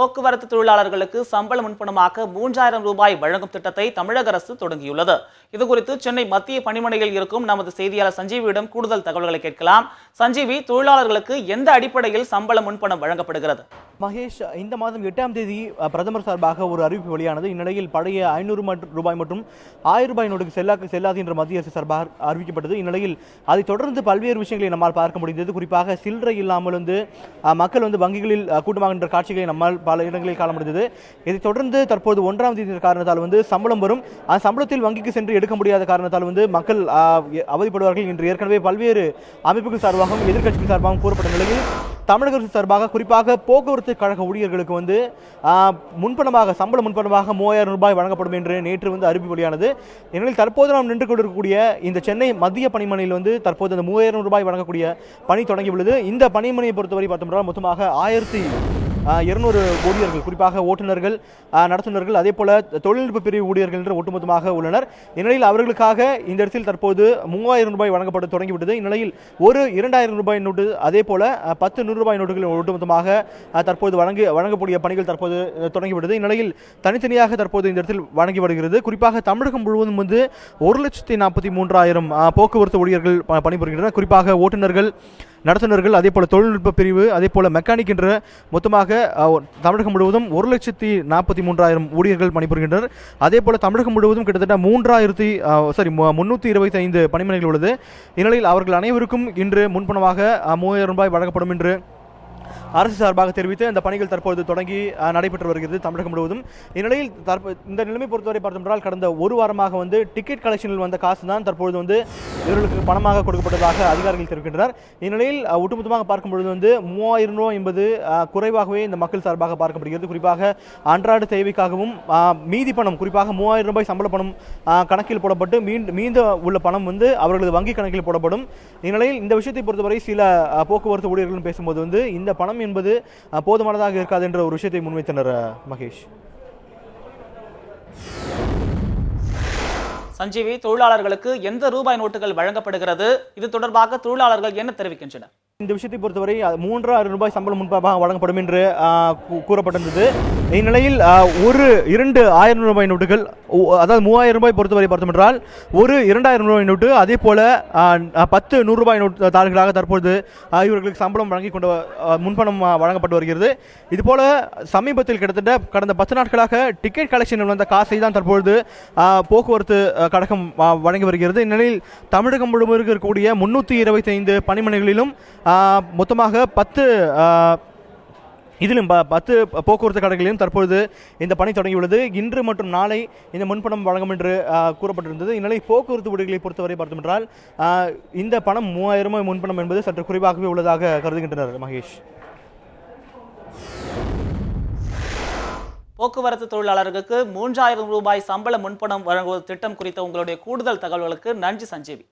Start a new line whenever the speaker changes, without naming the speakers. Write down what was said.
போக்குவரத்து தொழிலாளர்களுக்கு சம்பள முன்பணமாக மூன்றாயிரம் ரூபாய் வழங்கும் திட்டத்தை தமிழக அரசு தொடங்கியுள்ளது. இதுகுறித்து சென்னை மத்திய பணிமனையில் இருக்கும் நமது செய்தியாளர் சஞ்சீவியிடம் கூடுதல் தகவல்களை கேட்கலாம். சஞ்சீவி தொழிலாளர்களுக்கு எந்த அடிப்படையில் சம்பள முன்பணம் வழங்கப்படுகிறது?
மகேஷ் இந்த மாதம் எட்டாம் தேதி பிரதமர் சார்பாக ஒரு அறிவிப்பு வெளியானது. இந்நிலையில் பழைய ஐநூறு ரூபாய் மற்றும் ஆயிரம் ரூபாய் நோட்டுக்கு செல்லா செல்லாது என்ற மத்திய அரசு சார்பாக அறிவிக்கப்பட்டது. இந்நிலையில் அதைத் தொடர்ந்து பல்வேறு விஷயங்களை நம்மால் பார்க்க முடிந்தது. குறிப்பாக சில்லறை இல்லாமல் வந்து மக்கள் வந்து வங்கிகளில் அஹ், கூட்டமாகின்ற காட்சிகளை நம்மால் பல இடங்களில் காண முடிந்தது. இதைத் தொடர்ந்து தற்போது ஒன்றாம் தேதி காரணத்தால் வந்து சம்பளம் வரும். அந்த சம்பளத்தில் வங்கிக்கு சென்று எடுக்க முடியாத காரணத்தால் வந்து மக்கள் அவதிப்படுவார்கள் என்று ஏற்கனவே பல்வேறு அமைப்புகள் சார்பாகவும் எதிர்க்கட்சிகள் சார்பாகவும் கூறப்பட்ட நிலையில் தமிழக அரசு சார்பாக குறிப்பாக போக்குவரத்து கழக ஊழியர்களுக்கு வந்து முன்பணமாக சம்பள முன்பணமாக மூவாயிரம் ரூபாய் வழங்கப்படும் என்று நேற்று வந்து அறிவிப்பு வெளியானது. ஏனெனில் தற்போது நாம் நின்று கொண்டிருக்கக்கூடிய இந்த சென்னை மத்திய பணிமனையில் வந்து தற்போது அந்த மூவாயிரம் ரூபாய் வழங்கக்கூடிய பணி தொடங்கியுள்ளது இந்த பணிமனையை பொறுத்தவரை பார்த்தோம்னா மொத்தமாக ஆயிரத்தி இருநூறு ஊழியர்கள் குறிப்பாக ஓட்டுநர்கள் நடத்துனர்கள் அதே போல தொழில்நுட்ப பிரிவு ஊழியர்கள் என்று ஒட்டுமொத்தமாக உள்ளனர். இந்நிலையில் அவர்களுக்காக இந்த இடத்தில் தற்போது மூவாயிரம் ரூபாய் வழங்கப்பட தொடங்கிவிட்டது. இந்நிலையில் ஒரு இரண்டாயிரம் ரூபாய் நோட்டு அதே போல பத்து நூறு ரூபாய் நோட்டுகள் ஒட்டுமொத்தமாக தற்போது வழங்கி வழங்கக்கூடிய பணிகள் தற்போது தொடங்கிவிட்டது. இந்நிலையில் தனித்தனியாக தற்போது இந்த இடத்தில் வழங்கி வருகிறது. குறிப்பாக தமிழகம் முழுவதும் வந்து ஒரு லட்சத்தி நாற்பத்தி மூன்றாயிரம் போக்குவரத்து ஊழியர்கள் ப- பணிபுரிகின்றனர். குறிப்பாக ஓட்டுநர்கள் நடத்துனர்கள் அதே போல தொழில்நுட்ப பிரிவு அதே போல மெக்கானிக் என்ற மொத்தமாக அஹ், தமிழகம் முழுவதும் ஒரு லட்சத்தி நாற்பத்தி மூன்றாயிரம் ஊழியர்கள் பணிபுரிகின்றனர். அதே போல தமிழகம் முழுவதும் கிட்டத்தட்ட மூன்றாயிரத்தி சாரி முன்னூற்றி இருபத்தி ஐந்து பணிமனைகள் உள்ளது. இந்நிலையில் அவர்கள் அனைவருக்கும் இன்று முன்பணமாக மூவாயிரம் ரூபாய் வழங்கப்படும் என்று அரசு சார்பாக தெரிவித்து அந்த பணிகள் தற்போது தொடங்கி நடைபெற்று வருகிறது தமிழகம் முழுவதும். இந்நிலையில் தற்போ இந்த நிலைமை பொறுத்தவரை பார்த்தோம்னால் கடந்த ஒரு வாரமாக வந்து டிக்கெட் கலெக்ஷனில் வந்த காசு தான் தற்பொழுது வந்து இவர்களுக்கு பணமாக கொடுக்கப்பட்டதாக அதிகாரிகள் தெரிவிக்கின்றனர். இந்நிலையில் ஒட்டுமொத்தமாக பார்க்கும் பொழுது வந்து மூவாயிரம் ரூபாய் என்பது குறைவாகவே இந்த மக்கள் சார்பாக பார்க்கப்படுகிறது. குறிப்பாக அன்றாட தேவைக்காகவும் மீதி பணம் குறிப்பாக மூவாயிரம் ரூபாய் சம்பள பணம் கணக்கில் போடப்பட்டு மீண்டும் மீந்த உள்ள பணம் வந்து அவர்களது வங்கி கணக்கில் போடப்படும். இந்நிலையில் இந்த விஷயத்தை பொறுத்தவரை சில போக்குவரத்து ஊழியர்களும் பேசும்போது வந்து இந்த பணம் என்பது அஹ், போதுமானதாக இருக்காது என்ற ஒரு விஷயத்தை முன்வைத்தனர் மகேஷ்.
சஞ்சீவி தொழிலாளர்களுக்கு எந்த ரூபாய் நோட்டுகள் வழங்கப்படுகிறது? இது தொடர்பாக தொழிலாளர்கள் என்ன தெரிவிக்கின்றனர்?
இந்த விஷயத்தை பொறுத்தவரை மூன்றாயிரம் ரூபாய் சம்பளம் முன்பாக வழங்கப்படும் என்று கூறப்பட்டிருந்தது. இந்நிலையில் ஒரு இரண்டு ஆயிரம் ரூபாய் நோட்டுகள் அதாவது மூவாயிரம் ரூபாய் பொறுத்தவரை பார்த்தோம் என்றால் ஒரு இரண்டாயிரம் ரூபாய் நோட்டு அதே போல பத்து நூறுரூபாய் நோட்டு தாள்களாக தற்பொழுது இவர்களுக்கு சம்பளம் வழங்கி கொண்டு முன்பணம் வழங்கப்பட்டு வருகிறது. இதுபோல சமீபத்தில் கிட்டத்தட்ட கடந்த பத்து நாட்களாக டிக்கெட் கலெக்ஷனில் வந்த காசை தான் தற்பொழுது போக்குவரத்து கழகம் வழங்கி வருகிறது. இந்நிலையில் தமிழகம் முழுவதும் இருக்கக்கூடிய முன்னூற்றி இருபத்தி ஐந்து பணிமனைகளிலும் மொத்தமாக பத்து இதிலும் ப- பத்து போக்குவரத்து கடைகளிலும் தற்பொழுது இந்த பணி தொடங்கியுள்ளது. இன்று மற்றும் நாளை இந்த முன்பணம் வழங்கும் என்று கூறப்பட்டிருந்தது. இந்நிலை போக்குவரத்து ஊழியர்களை பொறுத்தவரை பார்த்தோமென்றால் இந்த பணம் மூவாயிரம் ரூபாய் முன்பணம் என்பது சற்று குறைவாகவே உள்ளதாக கருதுகின்றனர் மகேஷ்.
போக்குவரத்து தொழிலாளர்களுக்கு மூன்றாயிரம் ரூபாய் சம்பள முன்பணம் வழங்குவது திட்டம் குறித்த உங்களுடைய கூடுதல் தகவல்களுக்கு நன்றி சஞ்சீவி.